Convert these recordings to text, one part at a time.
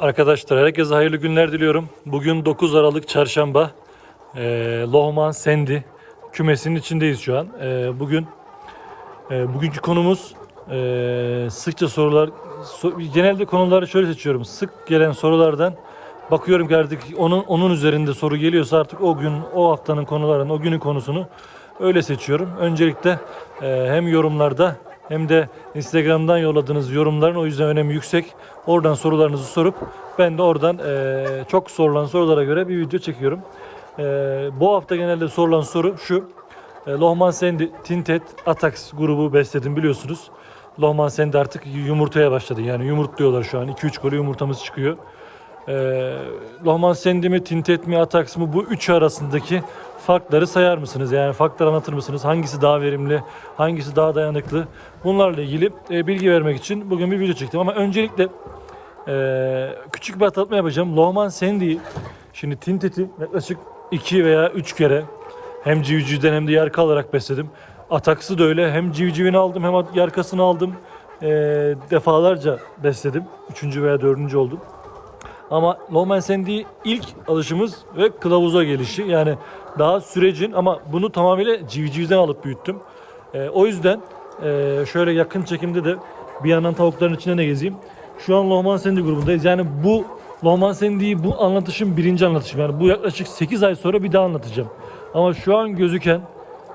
Arkadaşlar herkese hayırlı günler diliyorum. Bugün 9 Aralık Çarşamba. Ee, Lohman Sendi kümesinin içindeyiz şu an. Ee, bugün e, bugünkü konumuz e, sıkça sorular. so- genelde konuları şöyle seçiyorum. Sık gelen sorulardan bakıyorum ki artık onun onun üzerinde soru geliyorsa artık o gün o haftanın konularını o günün konusunu öyle seçiyorum. Öncelikle e, hem yorumlarda hem de Instagram'dan yolladığınız yorumların o yüzden önemi yüksek. Oradan sorularınızı sorup ben de oradan e, çok sorulan sorulara göre bir video çekiyorum. E, bu hafta genelde sorulan soru şu. E, Lohman Sendi Tintet Atax grubu besledim biliyorsunuz. Lohman Sendi artık yumurtaya başladı. Yani yumurtluyorlar şu an. 2-3 golü yumurtamız çıkıyor. E, Lohman Sendi mi, Tintet mi, Atax mı bu üçü arasındaki farkları sayar mısınız? Yani farkları anlatır mısınız? Hangisi daha verimli, hangisi daha dayanıklı? Bunlarla ilgili e, bilgi vermek için bugün bir video çektim. Ama öncelikle e, küçük bir hatırlatma yapacağım. Lohman Sendi'yi şimdi Tintet'i yaklaşık 2 veya 3 kere hem civcivden hem de yarka alarak besledim. Ataks'ı da öyle. Hem civcivini aldım hem yarkasını aldım. E, defalarca besledim. Üçüncü veya dördüncü oldum. Ama Lohman Sandy ilk alışımız ve kılavuza gelişi. Yani daha sürecin ama bunu tamamıyla civcivden alıp büyüttüm. Ee, o yüzden e, şöyle yakın çekimde de bir yandan tavukların içinde ne gezeyim. Şu an Lohman Sandy grubundayız. Yani bu Lohman Sandy'yi bu anlatışım birinci anlatışım. Yani bu yaklaşık 8 ay sonra bir daha anlatacağım. Ama şu an gözüken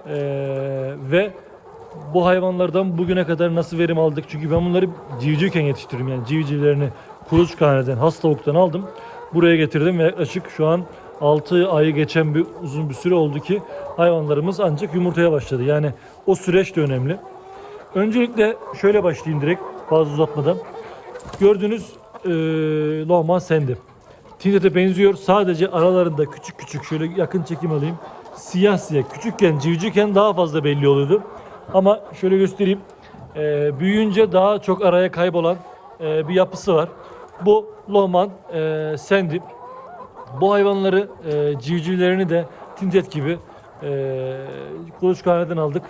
e, ve bu hayvanlardan bugüne kadar nasıl verim aldık? Çünkü ben bunları civcivken yetiştiriyorum. Yani civcivlerini kuluçkaneden, has tavuktan aldım. Buraya getirdim ve yaklaşık şu an 6 ayı geçen bir uzun bir süre oldu ki hayvanlarımız ancak yumurtaya başladı. Yani o süreç de önemli. Öncelikle şöyle başlayayım direkt fazla uzatmadan. Gördüğünüz e, Lohman Sendi. Tindet'e benziyor. Sadece aralarında küçük küçük şöyle yakın çekim alayım. Siyah siyah. Küçükken, civcivken daha fazla belli oluyordu. Ama şöyle göstereyim. E, büyüyünce daha çok araya kaybolan e, bir yapısı var. Bu Lohman e, Sendi. Bu hayvanları e, civcivlerini de Tintet gibi e, kuluçkaneden aldık.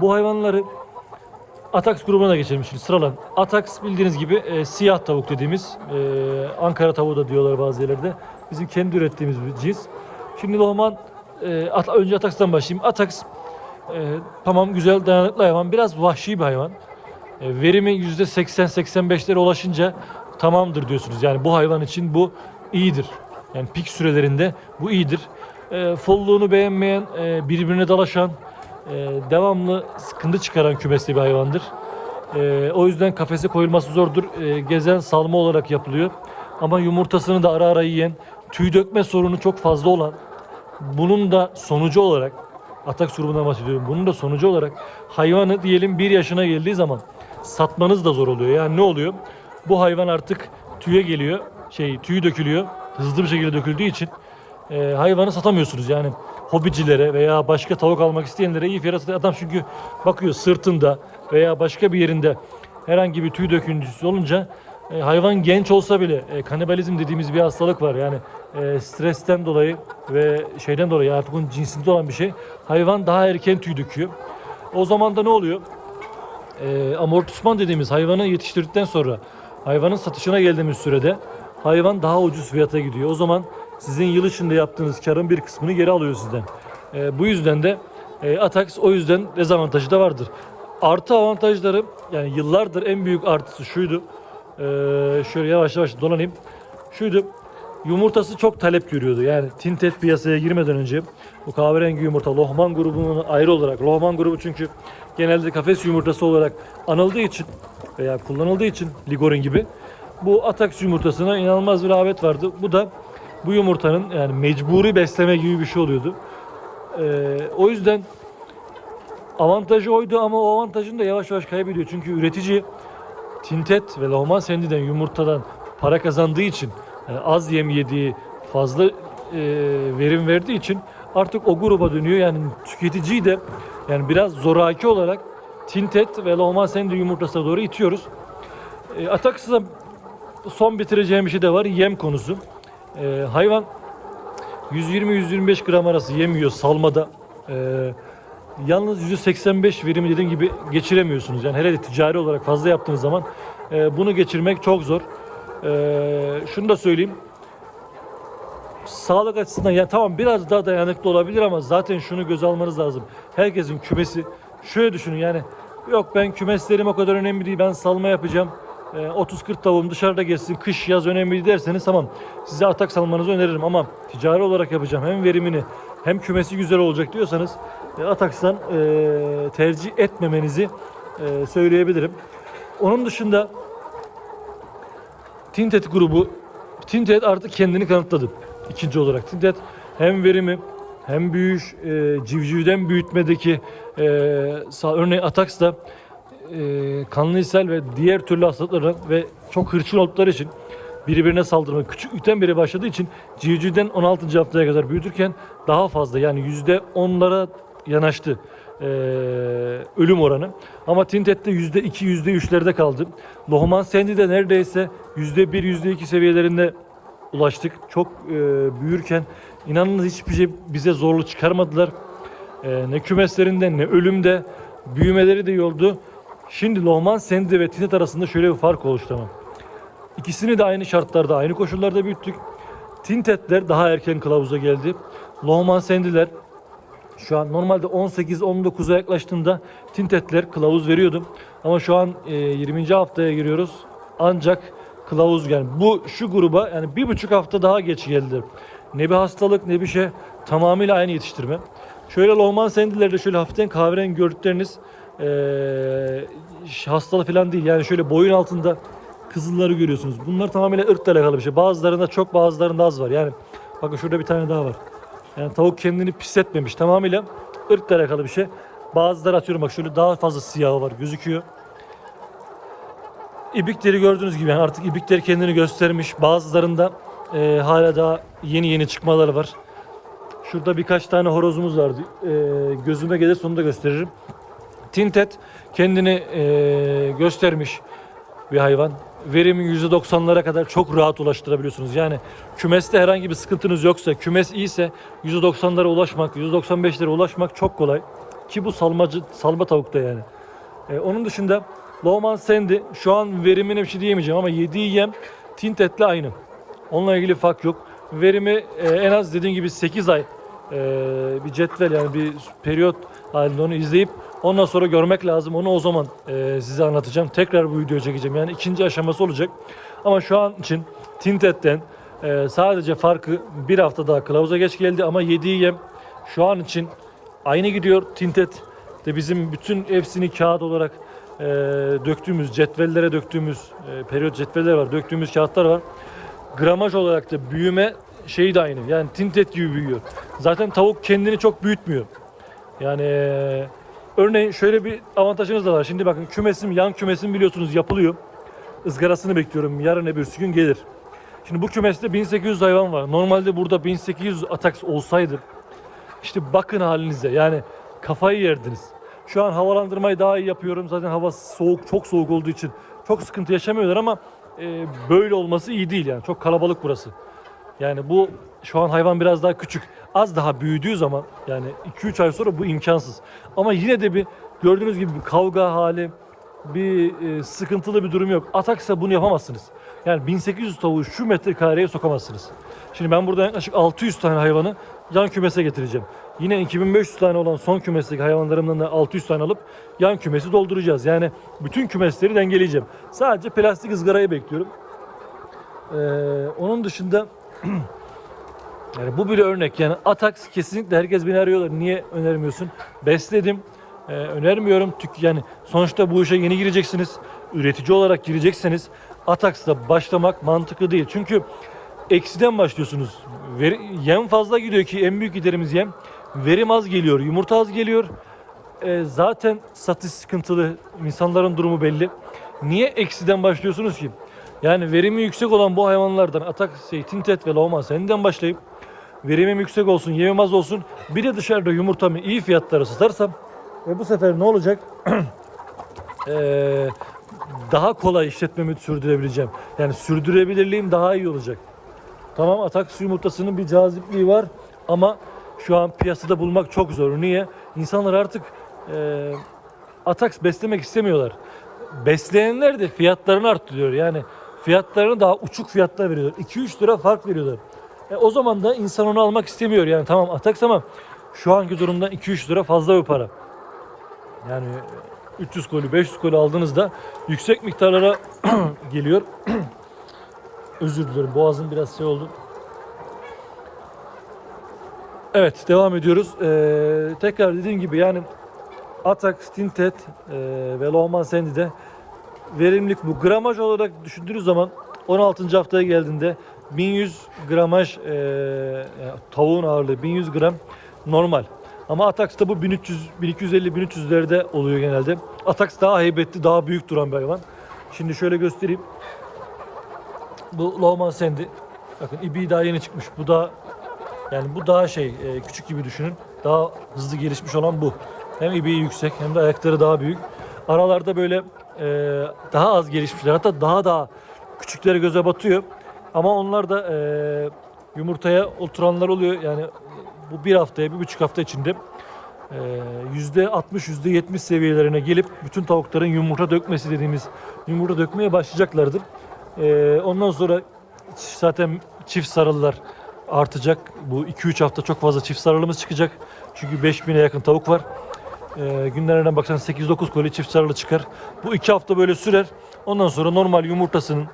Bu hayvanları Atax grubuna da geçelim şimdi sıralan. Atax bildiğiniz gibi e, siyah tavuk dediğimiz e, Ankara tavuğu da diyorlar bazı yerlerde. Bizim kendi ürettiğimiz bir cins. Şimdi Lohman e, At- önce Atax'tan başlayayım. Atax e, tamam güzel dayanıklı hayvan. Biraz vahşi bir hayvan. E, verimi %80-85'lere ulaşınca tamamdır diyorsunuz. Yani bu hayvan için bu iyidir. Yani pik sürelerinde bu iyidir. E, folluğunu beğenmeyen, e, birbirine dalaşan, e, devamlı sıkıntı çıkaran kümesli bir hayvandır. E, o yüzden kafese koyulması zordur. E, gezen salma olarak yapılıyor. Ama yumurtasını da ara ara yiyen, tüy dökme sorunu çok fazla olan, bunun da sonucu olarak atak grubundan bahsediyorum. Bunun da sonucu olarak hayvanı diyelim bir yaşına geldiği zaman satmanız da zor oluyor. Yani ne oluyor? Bu hayvan artık tüye geliyor. Şey tüyü dökülüyor. Hızlı bir şekilde döküldüğü için e, hayvanı satamıyorsunuz. Yani hobicilere veya başka tavuk almak isteyenlere iyi fiyata. Adam çünkü bakıyor sırtında veya başka bir yerinde herhangi bir tüy döküntüsü olunca e, hayvan genç olsa bile e, kanibalizm dediğimiz bir hastalık var. Yani e, stresten dolayı ve şeyden dolayı artık onun cinsinde olan bir şey. Hayvan daha erken tüy döküyor. O zaman da ne oluyor? E, amortisman dediğimiz hayvanı yetiştirdikten sonra hayvanın satışına geldiğimiz sürede hayvan daha ucuz fiyata gidiyor. O zaman sizin yıl içinde yaptığınız karın bir kısmını geri alıyor sizden. E, bu yüzden de e, Atax o yüzden dezavantajı da vardır. Artı avantajları yani yıllardır en büyük artısı şuydu. E, şöyle yavaş yavaş dolanayım. Şuydu. Yumurtası çok talep görüyordu. Yani Tintet piyasaya girmeden önce bu kahverengi yumurta Lohman grubunun ayrı olarak Lohman grubu çünkü genelde kafes yumurtası olarak anıldığı için veya kullanıldığı için Ligorin gibi bu Atax yumurtasına inanılmaz bir rağbet vardı. Bu da bu yumurtanın yani mecburi besleme gibi bir şey oluyordu. Ee, o yüzden avantajı oydu ama o avantajını da yavaş yavaş kaybediyor. Çünkü üretici Tintet ve Lohman Sendi'den yumurtadan para kazandığı için yani az yem yediği fazla e, verim verdiği için artık o gruba dönüyor. Yani tüketiciyi de yani biraz zoraki olarak Tintet ve Lohman Sendi yumurtasına doğru itiyoruz. E, Atax'da son bitireceğim bir şey de var. Yem konusu. E, hayvan 120-125 gram arası yem yiyor salmada. E, yalnız %85 verimi dediğim gibi geçiremiyorsunuz. Yani hele de ticari olarak fazla yaptığınız zaman e, bunu geçirmek çok zor. Ee, şunu da söyleyeyim. Sağlık açısından ya tamam biraz daha dayanıklı olabilir ama zaten şunu göz almanız lazım. Herkesin kümesi şöyle düşünün yani yok ben kümeslerim o kadar önemli değil ben salma yapacağım. Ee, 30-40 tavuğum dışarıda geçsin kış yaz önemli derseniz tamam size atak salmanızı öneririm ama ticari olarak yapacağım hem verimini hem kümesi güzel olacak diyorsanız e, ataksan e, tercih etmemenizi e, söyleyebilirim. Onun dışında Tintet grubu Tintet artık kendini kanıtladı. İkinci olarak Tintet hem verimi hem büyüş e, civcivden büyütmedeki e, örneğin Atax'ta e, kanlı ishal ve diğer türlü hastalıklara ve çok hırçın oldukları için birbirine saldırma küçüklükten beri başladığı için civcivden 16. haftaya kadar büyütürken daha fazla yani yüzde onlara yanaştı e, ölüm oranı. Ama Tintet'te yüzde iki, yüzde üçlerde kaldı. Lohman Sendi'de neredeyse yüzde bir, yüzde iki seviyelerinde ulaştık. Çok e, büyürken inanılmaz hiçbir şey bize zorluk çıkarmadılar. E, ne kümeslerinde ne ölümde büyümeleri de iyi oldu. Şimdi Lohman Sendi ve Tintet arasında şöyle bir fark oluştu ama. İkisini de aynı şartlarda, aynı koşullarda büyüttük. Tintetler daha erken kılavuza geldi. Lohman Sendiler şu an normalde 18-19'a yaklaştığında Tintetler kılavuz veriyordu. Ama şu an e, 20. haftaya giriyoruz. Ancak kılavuz yani bu şu gruba yani bir buçuk hafta daha geç geldi. Ne bir hastalık ne bir şey tamamıyla aynı yetiştirme. Şöyle Lohman Sendilerde şöyle hafiften kahverengi gördükleriniz e, hastalık falan değil. Yani şöyle boyun altında kızılları görüyorsunuz. Bunlar tamamıyla ırkla alakalı bir şey. Bazılarında çok bazılarında az var. Yani bakın şurada bir tane daha var. Yani tavuk kendini pis etmemiş. Tamamıyla ırkla alakalı bir şey. Bazıları atıyorum bak şöyle daha fazla siyahı var gözüküyor. İbikleri gördüğünüz gibi yani artık ibikleri kendini göstermiş. Bazılarında e, hala daha yeni yeni çıkmaları var. Şurada birkaç tane horozumuz vardı. E, gözüme gelir sonunda gösteririm. Tintet kendini e, göstermiş bir hayvan. Verimi %90'lara kadar çok rahat ulaştırabiliyorsunuz. Yani kümeste herhangi bir sıkıntınız yoksa, kümes iyiyse %90'lara ulaşmak, %95'lere ulaşmak çok kolay. Ki bu salmacı, salma tavukta yani. E, onun dışında Lohman Sandy şu an verimine bir şey diyemeyeceğim ama yediği yem Tintet'le aynı. Onunla ilgili fark yok. Verimi e, en az dediğim gibi 8 ay e, bir cetvel yani bir periyot halinde onu izleyip ondan sonra görmek lazım. Onu o zaman e, size anlatacağım. Tekrar bu videoyu çekeceğim. Yani ikinci aşaması olacak. Ama şu an için Tintet'ten e, sadece farkı bir hafta daha kılavuza geç geldi ama yediği yem şu an için aynı gidiyor. Tintet de bizim bütün hepsini kağıt olarak e, döktüğümüz cetvellere döktüğümüz e, periyot cetveller var. Döktüğümüz kağıtlar var. Gramaj olarak da büyüme şeyi de aynı. Yani tintet gibi büyüyor. Zaten tavuk kendini çok büyütmüyor. Yani örneğin şöyle bir avantajınız da var. Şimdi bakın kümesim, yan kümesim biliyorsunuz yapılıyor. Izgarasını bekliyorum. Yarın öbürsü gün gelir. Şimdi bu kümeste 1800 hayvan var. Normalde burada 1800 ataks olsaydı işte bakın halinize yani kafayı yerdiniz. Şu an havalandırmayı daha iyi yapıyorum. Zaten hava soğuk, çok soğuk olduğu için çok sıkıntı yaşamıyorlar ama e, böyle olması iyi değil yani. Çok kalabalık burası. Yani bu şu an hayvan biraz daha küçük. Az daha büyüdüğü zaman yani 2-3 ay sonra bu imkansız. Ama yine de bir gördüğünüz gibi bir kavga hali, bir e, sıkıntılı bir durum yok. Ataksa bunu yapamazsınız. Yani 1800 tavuğu şu metrekareye sokamazsınız. Şimdi ben burada yaklaşık 600 tane hayvanı yan kümese getireceğim. Yine 2500 tane olan son kümesteki hayvanlarımdan da 600 tane alıp yan kümesi dolduracağız. Yani bütün kümesleri dengeleyeceğim. Sadece plastik ızgarayı bekliyorum. Ee, onun dışında yani bu bile örnek. Yani Atax kesinlikle herkes beni arıyorlar. Niye önermiyorsun? Besledim. Ee, önermiyorum. Tük yani sonuçta bu işe yeni gireceksiniz. Üretici olarak girecekseniz Atax'la başlamak mantıklı değil. Çünkü eksiden başlıyorsunuz. Veri, yem fazla gidiyor ki en büyük giderimiz yem. Verim az geliyor, yumurta az geliyor. Ee, zaten satış sıkıntılı, insanların durumu belli. Niye eksiden başlıyorsunuz ki? Yani verimi yüksek olan bu hayvanlardan atak, şey, tintet ve lohman senden başlayıp verimim yüksek olsun, yemim az olsun. Bir de dışarıda yumurtamı iyi fiyatlara satarsam ve bu sefer ne olacak? Ee, daha kolay işletmemi sürdürebileceğim. Yani sürdürebilirliğim daha iyi olacak. Tamam Atax yumurtasının bir cazipliği var ama şu an piyasada bulmak çok zor. Niye? İnsanlar artık e, Atax beslemek istemiyorlar. Besleyenler de fiyatlarını arttırıyor. Yani fiyatlarını daha uçuk fiyatlar veriyorlar. 2-3 lira fark veriyorlar. E, o zaman da insan onu almak istemiyor. Yani tamam Atax ama şu anki durumda 2-3 lira fazla bir para. Yani 300 koli, 500 koli aldığınızda yüksek miktarlara geliyor. Özür dilerim boğazım biraz şey oldu. Evet devam ediyoruz. Ee, tekrar dediğim gibi yani Atax, Tinted e, ve Lohman Sandy'de verimlilik bu. Gramaj olarak düşündüğünüz zaman 16. haftaya geldiğinde 1100 gramaj e, yani tavuğun ağırlığı 1100 gram normal. Ama Atax'ta bu 1300, 1250, 1300'lerde oluyor genelde. Atax daha heybetli, daha büyük duran bir hayvan. Şimdi şöyle göstereyim. Bu Lohman Sandy. Bakın ibi daha yeni çıkmış. Bu da yani bu daha şey e, küçük gibi düşünün. Daha hızlı gelişmiş olan bu. Hem ibiği yüksek hem de ayakları daha büyük. Aralarda böyle e, daha az gelişmişler. Hatta daha daha küçükleri göze batıyor. Ama onlar da e, yumurtaya oturanlar oluyor. Yani bu bir haftaya, bir buçuk hafta içinde yüzde 60, yüzde 70 seviyelerine gelip bütün tavukların yumurta dökmesi dediğimiz yumurta dökmeye başlayacaklardır. Ondan sonra zaten çift sarılılar artacak. Bu 2-3 hafta çok fazla çift sarılımız çıkacak. Çünkü 5000'e yakın tavuk var. E, günlerine baksan 8-9 koli çift sarılı çıkar. Bu 2 hafta böyle sürer. Ondan sonra normal yumurtasının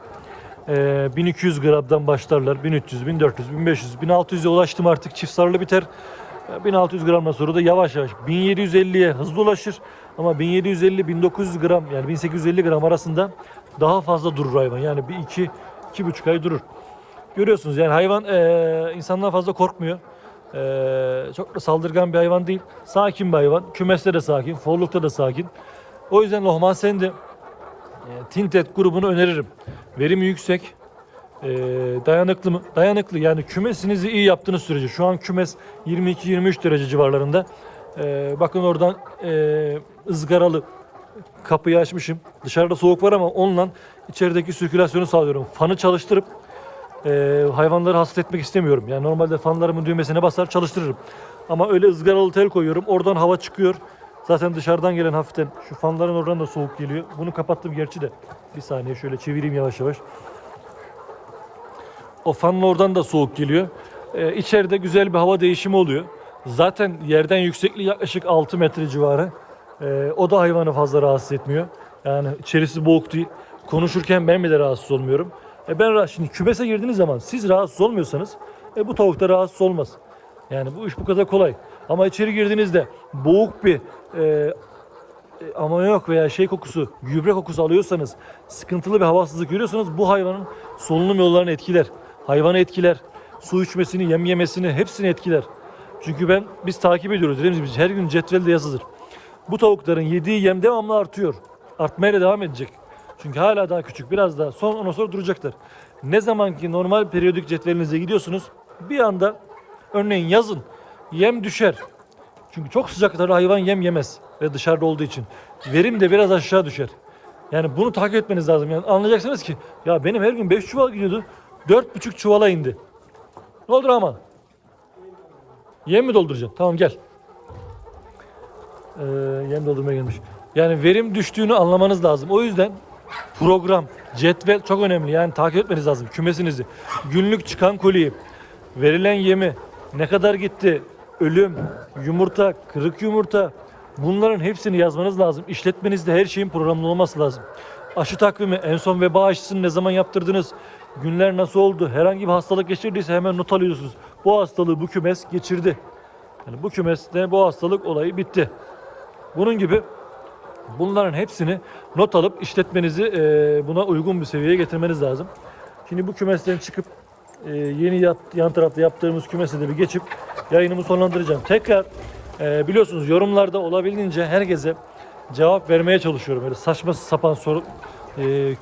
e, 1200 gramdan başlarlar. 1300, 1400, 1500, 1600'e ulaştım artık çift sarılı biter. E, 1600 gramdan sonra da yavaş yavaş 1750'ye hızlı ulaşır. Ama 1750-1900 gram yani 1850 gram arasında daha fazla durur hayvan. Yani bir iki, iki buçuk ay durur. Görüyorsunuz yani hayvan e, insandan fazla korkmuyor. E, çok da saldırgan bir hayvan değil. Sakin bir hayvan. Kümeste de sakin, forlukta da sakin. O yüzden Lohman Sendi e, Tinted grubunu öneririm. Verimi yüksek. E, dayanıklı mı? Dayanıklı yani kümesinizi iyi yaptığınız sürece. Şu an kümes 22-23 derece civarlarında. E, bakın oradan e, ızgaralı kapıyı açmışım. Dışarıda soğuk var ama onunla içerideki sirkülasyonu sağlıyorum. Fanı çalıştırıp e, hayvanları hasta etmek istemiyorum. Yani normalde fanlarımın düğmesine basar çalıştırırım. Ama öyle ızgaralı tel koyuyorum. Oradan hava çıkıyor. Zaten dışarıdan gelen hafiften şu fanların oradan da soğuk geliyor. Bunu kapattım gerçi de. Bir saniye şöyle çevireyim yavaş yavaş. O fanın oradan da soğuk geliyor. Ee, içeride güzel bir hava değişimi oluyor. Zaten yerden yüksekliği yaklaşık 6 metre civarı. Ee, o da hayvanı fazla rahatsız etmiyor. Yani içerisi boğuk değil. Konuşurken ben bile rahatsız olmuyorum. E ben şimdi kümese girdiğiniz zaman siz rahatsız olmuyorsanız e bu tavuk da rahatsız olmaz. Yani bu iş bu kadar kolay. Ama içeri girdiğinizde boğuk bir e, e, amonyak veya şey kokusu, gübre kokusu alıyorsanız, sıkıntılı bir havasızlık görüyorsanız bu hayvanın solunum yollarını etkiler. Hayvanı etkiler. Su içmesini, yem yemesini hepsini etkiler. Çünkü ben biz takip ediyoruz. Dediğimiz gibi her gün cetvelde yazılır. Bu tavukların yediği yem devamlı artıyor. Artmaya da devam edecek. Çünkü hala daha küçük. Biraz daha son ondan sonra duracaklar. Ne zaman ki normal periyodik cetvelinize gidiyorsunuz bir anda örneğin yazın yem düşer. Çünkü çok sıcaklarda hayvan yem yemez ve dışarıda olduğu için. Verim de biraz aşağı düşer. Yani bunu takip etmeniz lazım. Yani anlayacaksınız ki ya benim her gün 5 çuval gidiyordu. 4,5 çuvala indi. Ne olur ama? Yem mi dolduracaksın? Tamam gel. Ee, yem doldurmaya gelmiş. Yani verim düştüğünü anlamanız lazım. O yüzden program, cetvel çok önemli. Yani takip etmeniz lazım kümesinizi. Günlük çıkan koliyi, verilen yemi, ne kadar gitti, ölüm, yumurta, kırık yumurta bunların hepsini yazmanız lazım. İşletmenizde her şeyin programlı olması lazım. Aşı takvimi, en son veba aşısını ne zaman yaptırdınız, günler nasıl oldu, herhangi bir hastalık geçirdiyse hemen not alıyorsunuz. Bu hastalığı bu kümes geçirdi. Yani bu kümeste bu hastalık olayı bitti. Bunun gibi Bunların hepsini not alıp işletmenizi e, buna uygun bir seviyeye getirmeniz lazım. Şimdi bu kümesten çıkıp e, yeni yan tarafta yaptığımız kümese de bir geçip yayınımı sonlandıracağım. Tekrar e, biliyorsunuz yorumlarda olabildiğince herkese cevap vermeye çalışıyorum. Öyle saçma sapan soru,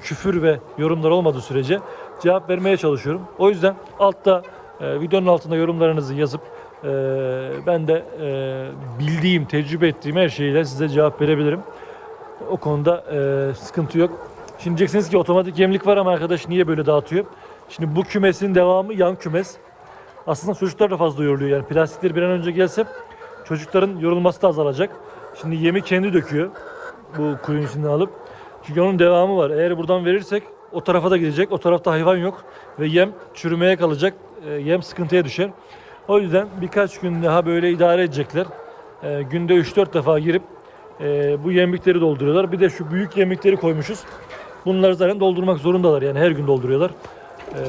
küfür ve yorumlar olmadığı sürece cevap vermeye çalışıyorum. O yüzden altta videonun altında yorumlarınızı yazıp ben de bildiğim, tecrübe ettiğim her şeyle size cevap verebilirim. O konuda e, sıkıntı yok. Şimdi diyeceksiniz ki otomatik yemlik var ama arkadaş niye böyle dağıtıyor? Şimdi bu kümesin devamı yan kümes. Aslında çocuklar da fazla yoruluyor. Yani plastikler bir an önce gelse çocukların yorulması da azalacak. Şimdi yemi kendi döküyor bu kuyunun içinden alıp. Çünkü onun devamı var. Eğer buradan verirsek o tarafa da gidecek. O tarafta hayvan yok ve yem çürümeye kalacak. E, yem sıkıntıya düşer. O yüzden birkaç gün daha böyle idare edecekler. E, günde 3-4 defa girip e, bu yemlikleri dolduruyorlar. Bir de şu büyük yemlikleri koymuşuz. Bunları zaten doldurmak zorundalar. Yani her gün dolduruyorlar. E,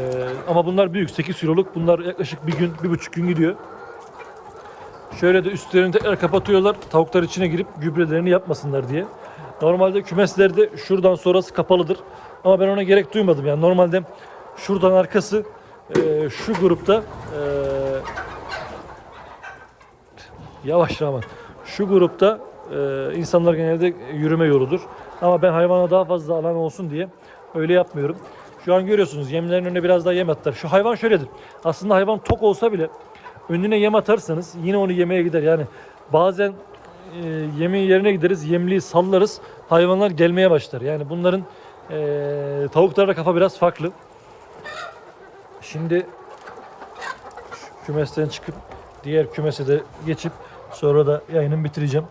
ama bunlar büyük. 8 kiloluk. Bunlar yaklaşık bir gün, bir buçuk gün gidiyor. Şöyle de üstlerini tekrar kapatıyorlar. Tavuklar içine girip gübrelerini yapmasınlar diye. Normalde kümeslerde şuradan sonrası kapalıdır. Ama ben ona gerek duymadım. Yani normalde şuradan arkası e, şu grupta e, yavaş Rahman. Şu grupta e, insanlar genelde yürüme yoludur. Ama ben hayvana daha fazla alan olsun diye öyle yapmıyorum. Şu an görüyorsunuz yemlerin önüne biraz daha yem attılar. Şu hayvan şöyledir. Aslında hayvan tok olsa bile önüne yem atarsanız yine onu yemeye gider. Yani bazen e, yemin yerine gideriz, yemliği sallarız, hayvanlar gelmeye başlar. Yani bunların e, tavuklarla kafa biraz farklı. Şimdi kümesten çıkıp diğer kümese de geçip sonra da yayınımı bitireceğim.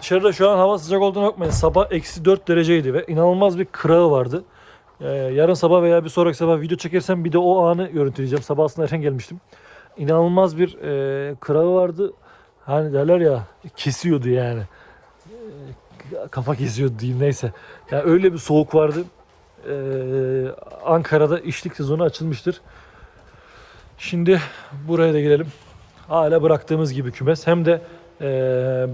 Dışarıda şu an hava sıcak olduğunu bakmayın. Sabah eksi 4 dereceydi ve inanılmaz bir kırağı vardı. Ee, yarın sabah veya bir sonraki sabah video çekersem bir de o anı görüntüleyeceğim. Sabah aslında erken gelmiştim. İnanılmaz bir e, kırağı vardı. Hani derler ya kesiyordu yani. E, kafa kesiyordu diyeyim neyse. Yani öyle bir soğuk vardı. Ee, Ankara'da işlik sezonu açılmıştır. Şimdi buraya da gelelim. Hala bıraktığımız gibi kümes. Hem de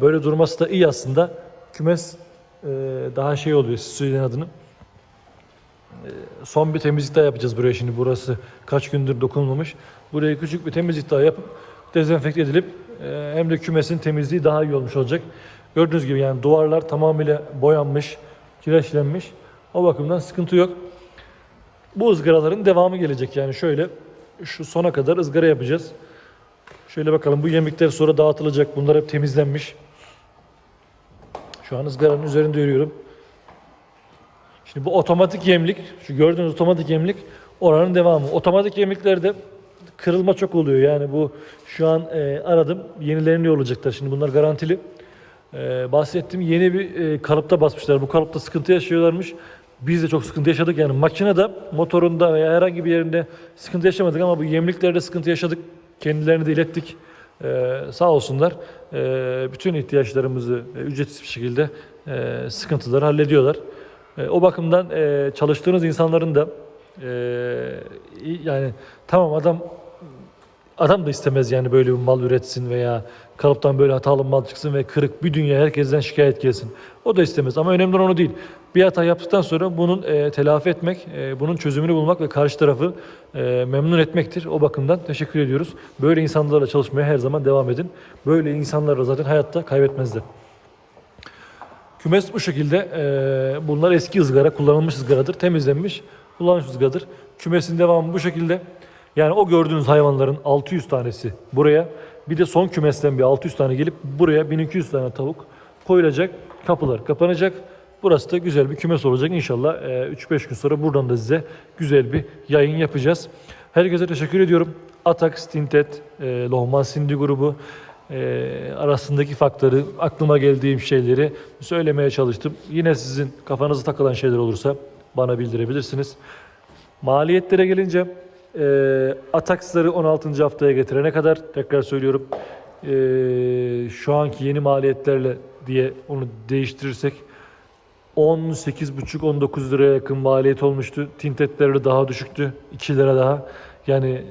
böyle durması da iyi aslında. Kümes e, daha şey oluyor siz söyleyin adını. E, son bir temizlik daha yapacağız buraya şimdi. Burası kaç gündür dokunulmamış. Buraya küçük bir temizlik daha yapıp dezenfekte edilip e, hem de kümesin temizliği daha iyi olmuş olacak. Gördüğünüz gibi yani duvarlar tamamıyla boyanmış, kireçlenmiş. O bakımdan sıkıntı yok. Bu ızgaraların devamı gelecek yani şöyle şu sona kadar ızgara yapacağız. Şöyle bakalım bu yemekler sonra dağıtılacak. Bunlar hep temizlenmiş. Şu an ızgaranın üzerinde yürüyorum. Şimdi bu otomatik yemlik, şu gördüğünüz otomatik yemlik oranın devamı. Otomatik yemliklerde kırılma çok oluyor. Yani bu şu an e, aradım. Yenilerini olacaklar. Şimdi bunlar garantili. E, bahsettim yeni bir e, kalıpta basmışlar. Bu kalıpta sıkıntı yaşıyorlarmış. Biz de çok sıkıntı yaşadık. Yani makinede, motorunda veya herhangi bir yerinde sıkıntı yaşamadık ama bu yemliklerde sıkıntı yaşadık. Kendilerini de ilettik. Ee, sağ olsunlar. Ee, bütün ihtiyaçlarımızı e, ücretsiz bir şekilde e, sıkıntıları hallediyorlar. E, o bakımdan e, çalıştığınız insanların da e, yani tamam adam adam da istemez yani böyle bir mal üretsin veya kalıptan böyle hatalı mal çıksın ve kırık bir dünya herkesten şikayet gelsin. O da istemez ama önemli olan o değil. Bir hata yaptıktan sonra bunun e, telafi etmek, e, bunun çözümünü bulmak ve karşı tarafı e, memnun etmektir. O bakımdan teşekkür ediyoruz. Böyle insanlarla çalışmaya her zaman devam edin. Böyle insanlarla zaten hayatta kaybetmezler. Kümes bu şekilde. e, bunlar eski ızgara, kullanılmış ızgaradır. Temizlenmiş, kullanılmış ızgaradır. Kümesin devamı bu şekilde. Yani o gördüğünüz hayvanların 600 tanesi buraya. Bir de son kümesten bir 600 tane gelip buraya 1200 tane tavuk koyulacak. Kapılar kapanacak. Burası da güzel bir kümes olacak. İnşallah e, 3-5 gün sonra buradan da size güzel bir yayın yapacağız. Herkese teşekkür ediyorum. Atax, Tintet, e, Lohman Sindi grubu e, arasındaki farkları, aklıma geldiğim şeyleri söylemeye çalıştım. Yine sizin kafanıza takılan şeyler olursa bana bildirebilirsiniz. Maliyetlere gelince e, Atax'ları 16. haftaya getirene kadar tekrar söylüyorum e, şu anki yeni maliyetlerle diye onu değiştirirsek 18,5-19 liraya yakın maliyet olmuştu. Tintetleri daha düşüktü. 2 lira daha. Yani e,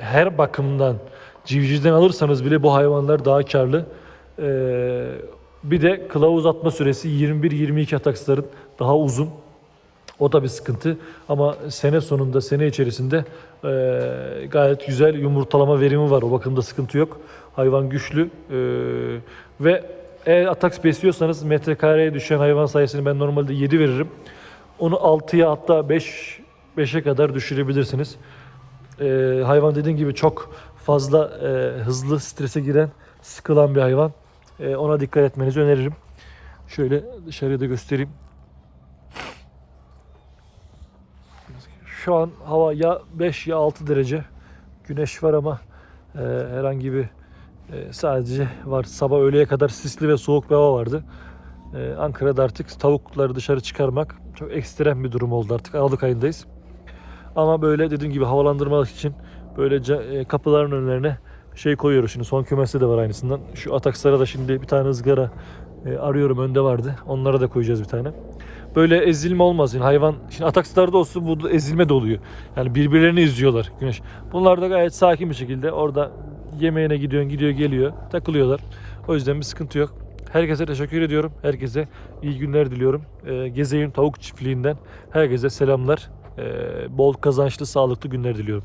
her bakımdan civcivden alırsanız bile bu hayvanlar daha karlı. Ee, bir de kılavuz atma süresi 21-22 ataksların daha uzun. O da bir sıkıntı ama sene sonunda, sene içerisinde e, gayet güzel yumurtalama verimi var. O bakımda sıkıntı yok. Hayvan güçlü e, ve eğer ataks besliyorsanız metrekareye düşen hayvan sayısını ben normalde 7 veririm. Onu 6'ya hatta 5 5'e kadar düşürebilirsiniz. E, hayvan dediğim gibi çok fazla e, hızlı strese giren, sıkılan bir hayvan. E, ona dikkat etmenizi öneririm. Şöyle dışarıya da göstereyim. Şu an hava ya 5 ya 6 derece. Güneş var ama e, herhangi bir e, sadece var. Sabah öğleye kadar sisli ve soğuk bir hava vardı. Ee, Ankara'da artık tavukları dışarı çıkarmak çok ekstrem bir durum oldu artık. Aralık ayındayız. Ama böyle dediğim gibi havalandırmak için böyle e, kapıların önlerine şey koyuyoruz. Şimdi son kümeste de var aynısından. Şu Ataksar'a da şimdi bir tane ızgara e, arıyorum önde vardı. Onlara da koyacağız bir tane. Böyle ezilme olmaz. Yani hayvan şimdi Ataksar'da olsun bu ezilme de oluyor. Yani birbirlerini izliyorlar güneş. Bunlar da gayet sakin bir şekilde orada yemeğine gidiyor, gidiyor, geliyor. Takılıyorlar. O yüzden bir sıkıntı yok. Herkese teşekkür ediyorum. Herkese iyi günler diliyorum. Ee, Gezeyim Tavuk Çiftliği'nden herkese selamlar. Ee, bol kazançlı, sağlıklı günler diliyorum.